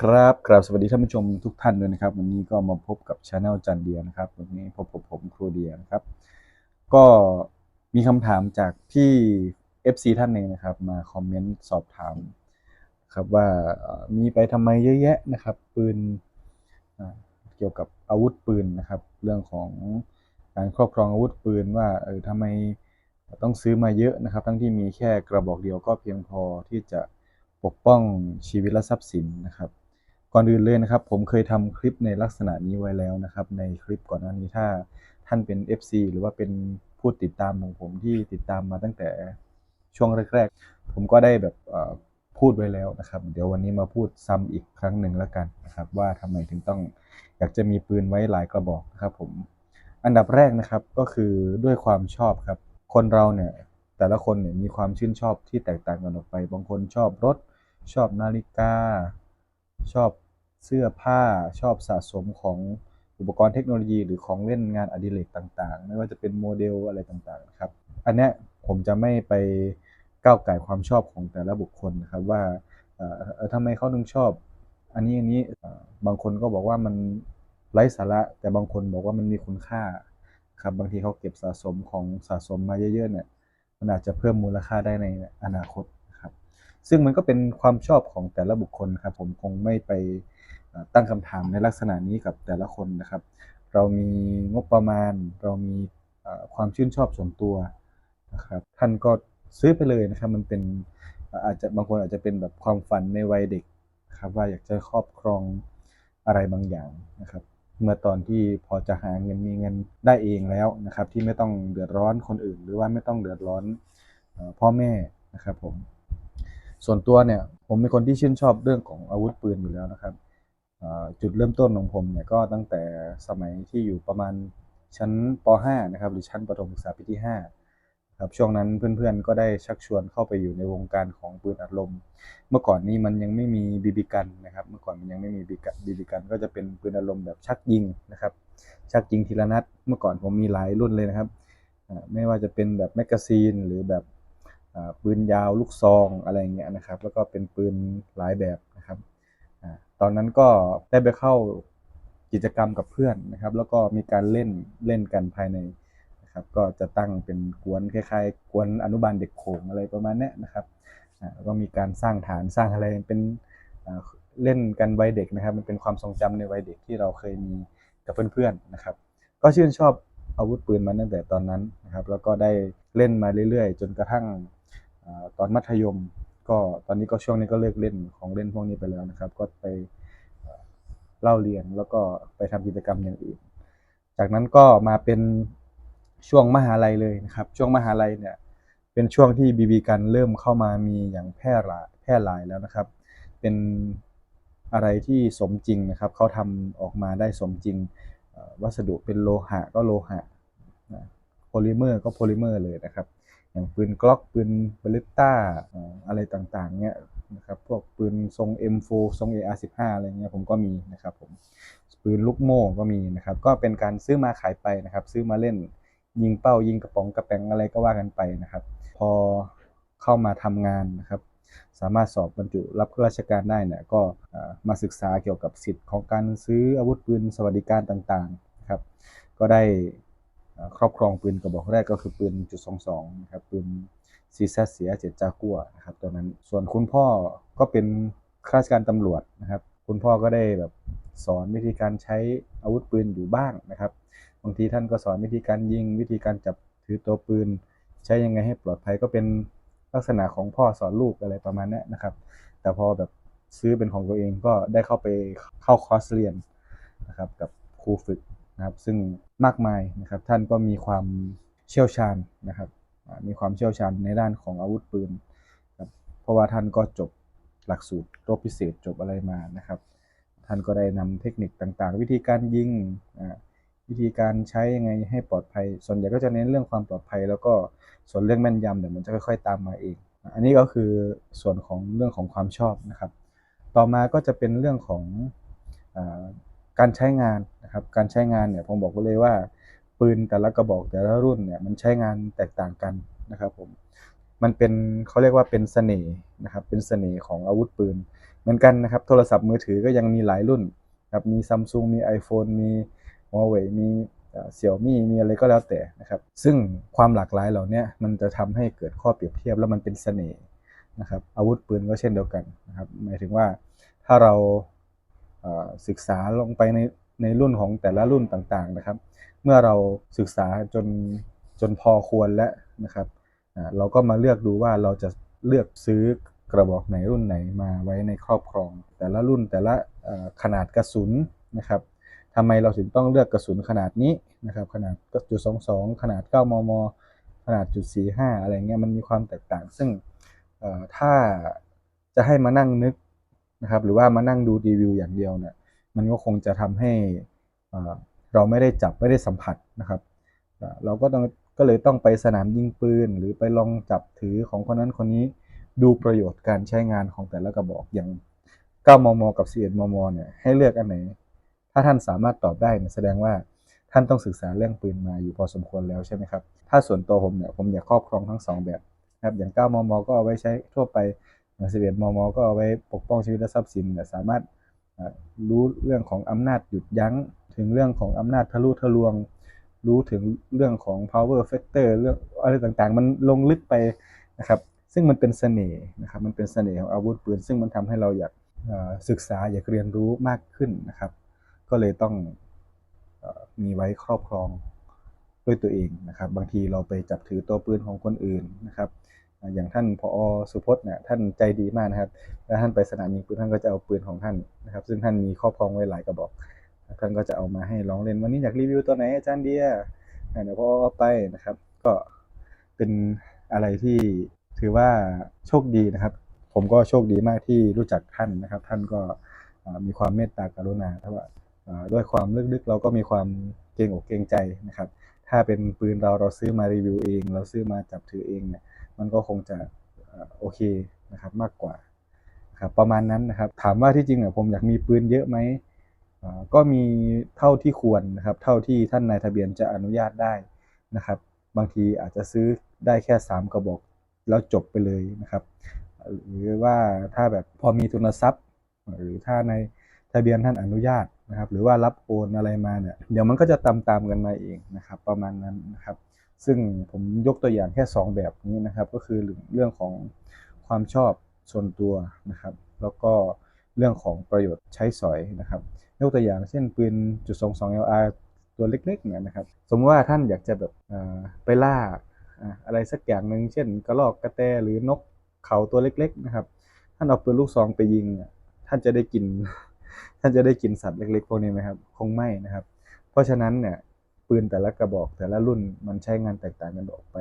ครับครับสวัสดีท่านผู้ชมทุกท่านด้วยนะครับ วันนี้ก็มาพบกับช anel จันเดียนะครับ วันนี้พบกับผมครูเดียนะครับ ก็มีคำถามจากพี่ FC ท่านหนึ่งนะครับ มาคอมเมนต์สอบถามครับว่ามีไปทำไมเยอะแยะนะครับ ปืนเกี่ยวกับอาวุธปืนนะครับ เรื่องของการครอบครองอาวุธปืนว่าเออทำไมต้องซื้อมาเยอะนะครับ ทั้งที่มีแค่กระบอกเดียวก็เพียงพอที่จะปกป้องชีวิตและทรัพย์สินนะครับ ก่อนอื่นเลยนะครับ ผมเคยทำคลิปในลักษณะนี้ไว้แล้วนะครับ ในคลิปก่อนหน้านี้ถ้าท่านเป็น FC หรือว่าเป็นผู้ติดตามของผมที่ติดตามมาตั้งแต่ช่วงแรกๆ ผมก็ได้แบบพูดไว้แล้วนะครับ เดี๋ยววันนี้มาพูดซ้ำอีกครั้งหนึ่งแล้วกันนะครับ ว่าทำไมถึงต้องอยากจะมีปืนไว้หลายกระบอกนะครับผมอันดับแรกนะครับก็คือด้วยความชอบครับ คนเราเนี่ยแต่ละคนเนี่ยมีความชื่นชอบที่แตกต่างกันออกไป บางคนชอบรถชอบนาฬิกา ชอบเสื้อผ้าชอบสะสมของอุปกรณ์เทคโนโลยีหรือของเล่นงานอดิเรกต่างๆ ไม่ว่าจะเป็นโมเดลอะไรต่างๆครับ อันนี้ผมจะไม่ไปก้าวไก่ความชอบของแต่ละบุคคลนะครับว่าเออทำไมเขาถึงชอบ อันนี้อันนี้บางคนก็บอกว่ามันไร้สาระ แต่บางคนบอกว่ามันมีคุณค่าครับบางทีเขาเก็บสะสมของสะสมมาเยอะๆเนี่ยมันอาจจะเพิ่มมูลค่าได้ในอนาคต ซึ่งมันก็เป็นความชอบของแต่ละบุคคลครับ ผมคงไม่ไปตั้งคำถามในลักษณะนี้กับแต่ละคนนะครับ เรามีงบประมาณ เรามีความชื่นชอบส่วนตัวนะครับท่านก็ซื้อไปเลยนะครับ มันเป็นอาจจะบางคนอาจจะเป็นแบบความฝันในวัยเด็กนะครับว่าอยากจะครอบครองอะไรบางอย่างนะครับเมื่อตอนที่พอจะหาเงินมีเงินได้เองแล้วนะครับ ที่ไม่ต้องเดือดร้อนคนอื่น หรือว่าไม่ต้องเดือดร้อนพ่อแม่นะครับผม ส่วนตัวเนี่ย ผมเป็นคนที่ชื่นชอบเรื่องของอาวุธปืนอยู่แล้วนะครับจุดเริ่มต้นของผมเนี่ยก็ตั้งแต่สมัยที่อยู่ประมาณชั้นป .5 นะครับหรือชั้นประถมศึกษาปีที่5ครับช่วงนั้นเพื่อนๆก็ได้ชักชวนเข้าไปอยู่ในวงการของปืนอัดลม เมื่อก่อนนี้มันยังไม่มีบีบีกันนะครับ เมื่อก่อนมันยังไม่มีบีบีกัน ก็จะเป็นปืนอัดลมแบบชักยิงนะครับ ชักยิงทีละนัด เมื่อก่อนผมมีหลายรุ่นเลยนะครับ ไม่ว่าจะเป็นแบบแมกกาซีนหรือแบบ ปืนยาวลูกซองอะไรอย่างเงี้ยนะครับ แล้วก็เป็นปืนหลายแบบนะครับตอนนั้นก็ได้ไปเข้ากิจกรรมกับเพื่อนนะครับ แล้วก็มีการเล่นเล่นกันภายในนะครับ ก็จะตั้งเป็นกวนคล้ายๆ กวนอนุบาลเด็กโขงอะไรประมาณนี้นะครับแล้วก็มีการสร้างฐานสร้างอะไรเป็นเล่นกันวัยเด็กนะครับ มันเป็นความทรงจำในวัยเด็กที่เราเคยมีกับเพื่อนๆนะครับ ก็ชื่นชอบอาวุธปืนมาตั้งแต่ตอนนั้นนะครับ แล้วก็ได้เล่นมาเรื่อยๆ จนกระทั่ง ตอนมัธยมก็ตอนนี้ก็ช่วงนี้ก็เลิกเล่นของเล่นพวกนี้ไปแล้วนะครับ ก็ไปเล่าเรียนแล้วก็ไปทำกิจกรรมอย่างอื่น จากนั้นก็มาเป็นช่วงมหาลัยเลยนะครับ ช่วงมหาลัยเนี่ยเป็นช่วงที่บีบีกันเริ่มเข้ามามีอย่างแพร่หลายแพร่หลายแล้วนะครับ เป็นอะไรที่สมจริงนะครับเขาทำออกมาได้สมจริง วัสดุเป็นโลหะก็โลหะโพลิเมอร์ก็โพลิเมอร์เลยนะครับ อย่างปืนกล็อกปืนเบลิต้าอะไรต่างๆเนี่ยนะครับพวกปืนทรง M4 ทรง AR15 อะไรเงี้ยผมก็มีนะครับผมปืนลูกโม่ก็มีนะครับ ก็เป็นการซื้อมาขายไปนะครับ ซื้อมาเล่นยิงเป้ายิงกระป๋องกระแปงอะไรก็ว่ากันไปนะครับ พอเข้ามาทำงานนะครับ สามารถสอบบรรจุรับราชการได้เนี่ยก็มาศึกษาเกี่ยวกับสิทธิ์ของการซื้ออาวุธปืนสวัสดิการต่างๆนะครับ ก็ได้ ครอบครองปืนกระบอกแรกก็คือปืนจุด22นะครับปืนซีซเสียเจ็ดจากัวนะครับตัวนั้นส่วนคุณพ่อก็เป็นข้าราชการตำรวจนะครับ คุณพ่อก็ได้แบบสอนวิธีการใช้อาวุธปืนอยู่บ้างนะครับบางทีท่านก็สอนวิธีการยิง วิธีการจับถือตัวปืน ใช้ยังไงให้ปลอดภัยก็เป็นลักษณะของพ่อสอนลูกอะไรประมาณนี้นะครับ แต่พอแบบซื้อเป็นของตัวเองก็ได้เข้าไปเข้าคอร์สเรียนนะครับกับครูฝึก นะครับซึ่งมากมายนะครับท่านก็มีความเชี่ยวชาญนะครับมีความเชี่ยวชาญในด้านของอาวุธปืนครับเพราะว่าท่านก็จบหลักสูตรรบพิเศษจบอะไรมานะครับ ท่านก็ได้นำเทคนิคต่างๆ วิธีการยิงวิธีการใช้ยังไงให้ปลอดภัย ส่วนใหญ่ก็จะเน้นเรื่องความปลอดภัย แล้วก็ส่วนเรื่องแม่นยำเดี๋ยวมันจะค่อย ๆ ตามมาเอง อันนี้ก็คือส่วนของเรื่องของความชอบนะครับ ต่อมาก็จะเป็นเรื่องของ การใช้งานนะครับการใช้งานเนี่ยผมบอกไว้เลยว่าปืนแต่ละกระบอกแต่ละรุ่นเนี่ยมันใช้งานแตกต่างกันนะครับผมมันเป็นเขาเรียกว่าเป็นเสน่ห์นะครับเป็นเสน่ห์ของอาวุธปืน เหมือนกันนะครับโทรศัพท์มือถือก็ยังมีหลายรุ่นครับมีซัมซุงมี iPhone มี Huawei มีเสี่ยวมี่มีอะไรก็แล้วแต่นะครับ ซึ่งความหลากหลายเหล่านี้มันจะทำให้เกิดข้อเปรียบเทียบแล้วมันเป็นเสน่ห์นะครับอาวุธปืนก็เช่นเดียวกันนะครับหมายถึงว่าถ้าเรา ศึกษาลงไปในในรุ่นของแต่ละรุ่นต่างๆนะครับ เมื่อเราศึกษาจนจนพอควรแล้วนะครับเราก็มาเลือกดูว่าเราจะเลือกซื้อกระบอกไหนรุ่นไหนมาไว้ในครอบครอง แต่ละรุ่นแต่ละขนาดกระสุนนะครับทำไมเราถึงต้องเลือกกระสุนขนาดนี้นะครับ ขนาดจุดสองสองขนาด 9 มม ขนาดจุดสี่ห้าอะไรเงี้ยมันมีความแตกต่าง ซึ่งถ้าจะให้มานั่งนึก นะครับหรือว่ามานั่งดูรีวิวอย่างเดียวเนี่ยมันก็คงจะทำให้เราไม่ได้จับไม่ได้สัมผัสนะครับ เราก็ต้องก็เลยต้องไปสนามยิงปืน หรือไปลองจับถือของคนนั้นคนนี้ดูประโยชน์การใช้งานของแต่ละกระบอกอย่าง 9 มม กับ 11 มม เนี่ยให้เลือกอันไหน ถ้าท่านสามารถตอบได้เนี่ยแสดงว่าท่านต้องศึกษาเรื่องปืนมาอยู่พอสมควรแล้วใช่ไหมครับ ถ้าส่วนตัวผมเนี่ยผมอยากครอบครองทั้งสองแบบนะครับอย่าง 9 มม ก็เอาไว้ใช้ทั่วไป 11 มม ก็เอาไว้ปกป้องชีวิตและทรัพย์สินเนี่ยสามารถรู้เรื่องของอำนาจหยุดยั้ง ถึงเรื่องของอำนาจทะลุทะลวง รู้ถึงเรื่องของ power factor เรื่องอะไรต่างๆ มันลงลึกไปนะครับ ซึ่งมันเป็นเสน่ห์นะครับ มันเป็นเสน่ห์ของอาวุธปืน ซึ่งมันทำให้เราอยากศึกษาอยากเรียนรู้มากขึ้นนะครับ ก็เลยต้องอมีไว้ครอบครองด้วยตัวเองนะครับ บางทีเราไปจับถือตัวปืนของคนอื่นนะครับ อย่างท่านพอสุพจน์เนี่ยท่านใจดีมากนะครับแล้วท่านไปสนามยิงปืนท่านก็จะเอาปืนของท่านนะครับ ซึ่งท่านมีครอบครองไว้หลายกระบอก ท่านก็จะเอามาให้ลองเล่นวันนี้อยากรีวิวตัวไหนอาจารย์เดียเดี๋ยวพอเอาไปนะครับ ก็เป็นอะไรที่ถือว่าโชคดีนะครับ ผมก็โชคดีมากที่รู้จักท่านนะครับ ท่านก็มีความเมตตากรุณาเพราะว่าอ่าด้วยความลึกๆ เราก็มีความเกรงอกเกรงใจนะครับ ถ้าเป็นปืนเราเราซื้อมารีวิวเอง เราซื้อมาจับถือเองเนี่ย มันก็คงจะโอเคนะครับมากกว่าครับประมาณนั้นนะครับ ถามว่าที่จริงเนี่ยผมอยากมีปืนเยอะไหมก็มีเท่าที่ควรนะครับ เท่าที่ท่านนายทะเบียนจะอนุญาตได้นะครับ บางทีอาจจะซื้อได้แค่ 3 กระบอกแล้วจบไปเลยนะครับ หรือว่าถ้าแบบพอมีทุนทรัพย์ หรือถ้าในทะเบียนท่านอนุญาตนะครับ หรือว่ารับโอนอะไรมาเนี่ยเดี๋ยวมันก็จะตามตามกันมาเองนะครับ ประมาณนั้นนะครับ ซึ่งผมยกตัวอย่างแค่ 2 แบบนี้นะครับ ก็คือเรื่องของความชอบส่วนตัวนะครับ แล้วก็เรื่องของประโยชน์ใช้สอยนะครับ ยกตัวอย่างเช่นปืนจุด22 LR ตัวเล็กๆเนี่ยนะครับ สมมติว่าท่านอยากจะแบบไปล่าอะอะไรสักอย่างหนึ่งเช่น กระรอกกระแตหรือนกเขาตัวเล็ก ๆ นะครับ ท่านเอาปืนลูกซองไปยิงท่านจะได้กิน ท่านจะได้กินสัตว์เล็ก ๆ พวกนี้ไหมครับ คงไม่นะครับ เพราะฉะนั้นเนี่ย ปืนแต่ละกระบอก แต่ละรุ่นมันใช้งานแตกต่างกันออกไป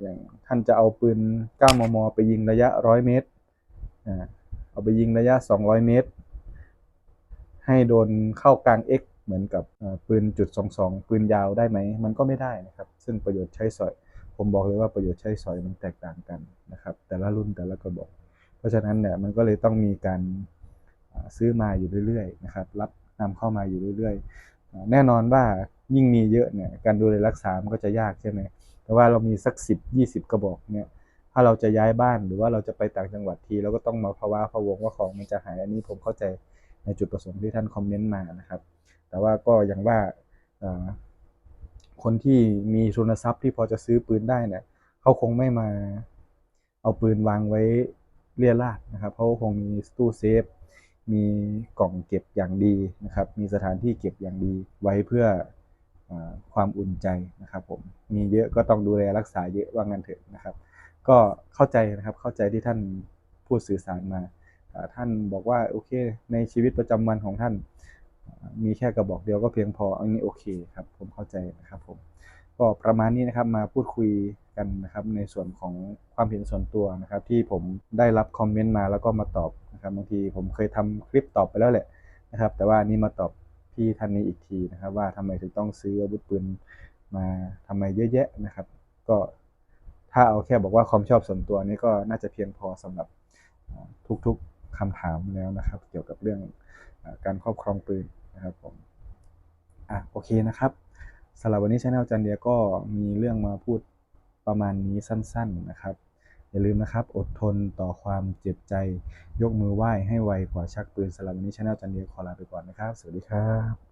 อย่างท่านจะเอาปืน 9 มม ไปยิงระยะ 100 เมตร เอาไปยิงระยะ 200 เมตร ให้โดนเข้ากลาง X เหมือนกับปืนจุด22 ปืนยาวได้ไหม มันก็ไม่ได้นะครับ ซึ่งประโยชน์ใช้สอย ผมบอกเลยว่าประโยชน์ใช้สอยมันแตกต่างกันนะครับ แต่ละรุ่นแต่ละกระบอก เพราะฉะนั้นเนี่ยมันก็เลยต้องมีการซื้อมาอยู่เรื่อยๆนะครับ รับนำเข้ามาอยู่เรื่อยๆ แน่นอนว่า ยิ่งมีเยอะเนี่ยการดูแลรักษา มันก็จะยากใช่ไหมแต่ว่าเรามีสัก10 20กระบอกเนี่ยถ้าเราจะย้ายบ้านหรือว่าเราจะไปต่างจังหวัดทีเราก็ต้องมาภาวะพะวงว่าของมันจะหายอันนี้ผมเข้าใจในจุดประสงค์ที่ท่านคอมเมนต์มานะครับ แต่ว่าก็อย่างว่าคนที่มีทุนทรัพย์ที่พอจะซื้อปืนได้เนี่ยเขาคงไม่มาเอาปืนวางไว้เลี่ยราดนะครับเขาคงมีตู้เซฟมีกล่องเก็บอย่างดีนะครับ มีสถานที่เก็บอย่างดีไว้เพื่อ ความอุ่นใจนะครับผมมีเยอะก็ต้องดูแลรักษาเยอะว่างั้นเถอะนะครับ ก็เข้าใจนะครับเข้าใจที่ท่านพูดสื่อสารมาท่านบอกว่าโอเค ในชีวิตประจำวันของท่าน มีแค่กระบอกเดียวก็เพียงพออันนี้โอเคครับ ผมเข้าใจนะครับผมก็ประมาณนี้นะครับมาพูดคุยกันนะครับ ในส่วนของความเห็นส่วนตัวนะครับ ที่ผมได้รับคอมเมนต์มาแล้วก็มาตอบนะครับบางทีผมเคยทำคลิปตอบไปแล้วแหละนะครับ แต่ว่านนี้มาตอบ พี่ท่านนี้อีกทีนะครับ ว่าทำไมถึงต้องซื้ออาวุธปืนมาทำไมเยอะแยะนะครับ ก็ถ้าเอาแค่บอกว่าความชอบส่วนตัวนี่ก็น่าจะเพียงพอสำหรับทุกๆคำถามแล้วนะครับ เกี่ยวกับเรื่องอการครอบครองปืนนะครับผมอะโอเคนะครับสำหรับวันนี้ช anel จันเดียก็มีเรื่องมาพูดประมาณนี้สั้น ๆนะครับ อย่าลืมนะครับ อดทนต่อความเจ็บใจ ยกมือไหว้ให้ไวกว่าชักปืนสลับวันนี้ชาแนลจันเดียขอลาไปก่อนนะครับ สวัสดีครับ